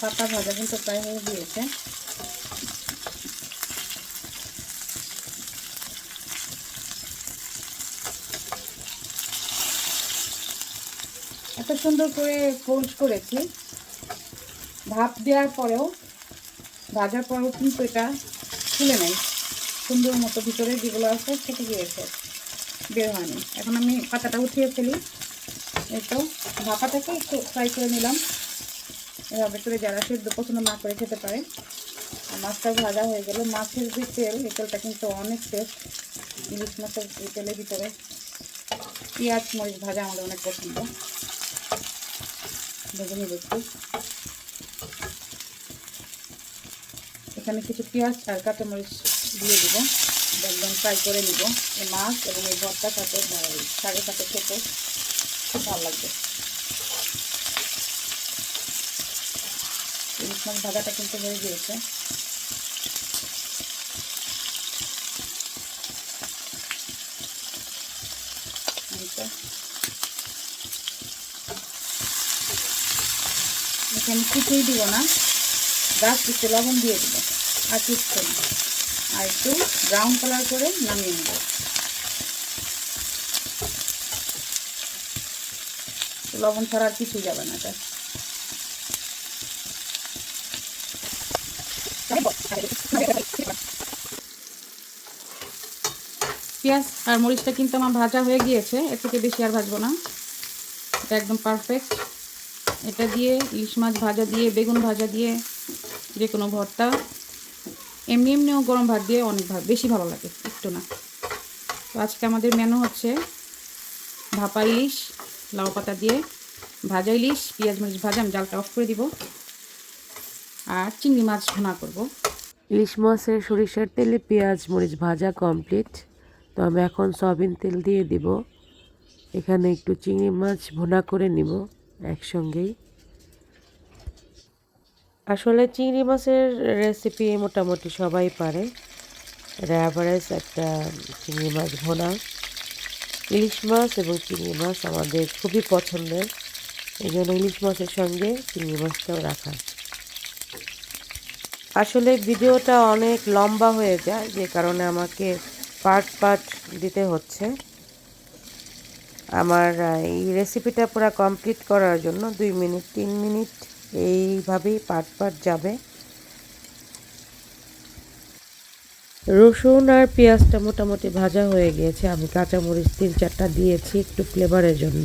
পাতা ভাজা কিন্তু প্রায় হয়ে গিয়েছে। এত সুন্দর করে ফোল্ড করেছি। ভাপ দেওয়ার পরেও, ভাজার পরেও কিন্তু এটা খুলে নেই। সুন্দর মতো ভিতরে যেগুলো আছে কেটে গিয়েছে। বের হয়নি। এখন আমি পাতাটা উঠিয়ে ফেলি। এই তো, ভাপাটাকে একটু ফ্রাই করে নিলাম। এভাবে করে যারা সেদ্ধ পছন্দ না করে খেতে পারে। আর মাছটা ভাজা হয়ে গেল মাছের যে তেল, এই তেলটা কিন্তু অনেক টেস্ট ইলিশ মাছের এই তেলের ভিতরে পেঁয়াজ, মরিচ ভাজা আমাদের অনেক পছন্দ। নিয়ে একটু। এখানে কিছু পেঁয়াজ আর কাঁচামরিচ দিয়ে দিব। একদম ফ্রাই করে নিব। এই মাছ এবং এই ভর্তার সাথে শাকের সাথে খেতে খুব ভালো লাগবে। ইলিশ মাছ ভাজাটা কিন্তু হয়ে গিয়েছে। এখানে কিছুই দিব না। গাছ কিছু লবণ দিয়ে দিব। আর কিচ্ছু না। আর একটু ব্রাউন কালার করে নামিয়ে নেব। লবণ ছাড়া আর কিছুই যাবে না। এটা পেঁয়াজ আর মরিচটা কিন্তু আমার ভাজা হয়ে গিয়েছে। এর থেকে বেশি আর ভাজবো না। এটা একদম পারফেক্ট এটা দিয়ে ইলিশ মাছ ভাজা দিয়ে, বেগুন ভাজা দিয়ে যে কোনো ভর্তা। এমনি এমনিও গরম ভাত দিয়ে অনেক বেশি ভালো লাগে, একটু না। তো আজকে আমাদের মেনু হচ্ছে ভাপা ইলিশ, লাউ পাতা দিয়ে ভাজা ইলিশ, পেঁয়াজ মরিচ ভাজা, আমি জালটা অফ করে দিব। আর চিংড়ি মাছ ভুনা করব। ইলিশ মাছের সরিষার তেলে পেঁয়াজ মরিচ ভাজা কমপ্লিট তো আমি এখন সয়াবিন তেল দিয়ে দিব। এখানে একটু চিংড়ি মাছ ভুনা করে নিব একসঙ্গেই। আসলে চিংড়ি মাছের রেসিপি মোটামুটি সবাই পারে। এটা একটা চিংড়ি মাছ ভোনা। ইলিশ মাছ এবং চিংড়ি মাছ আমাদের খুবই পছন্দের। এই জন্য ইলিশ মাছের সঙ্গে চিংড়ি মাছটাও রাখা। আসলে ভিডিওটা অনেক লম্বা হয়ে যায়, যে কারণে আমাকে পার্ট পার্ট দিতে হচ্ছে। আমার এই রেসিপিটা পুরো কমপ্লিট করার জন্য দুই মিনিট, তিন মিনিট এইভাবেই পার্ট পার্ট যাবে। রসুন আর পেঁয়াজটা মোটামুটি ভাজা হয়ে গিয়েছে আমি কাঁচামরিচ তিন চারটা দিয়েছি একটু ফ্লেভারের জন্য।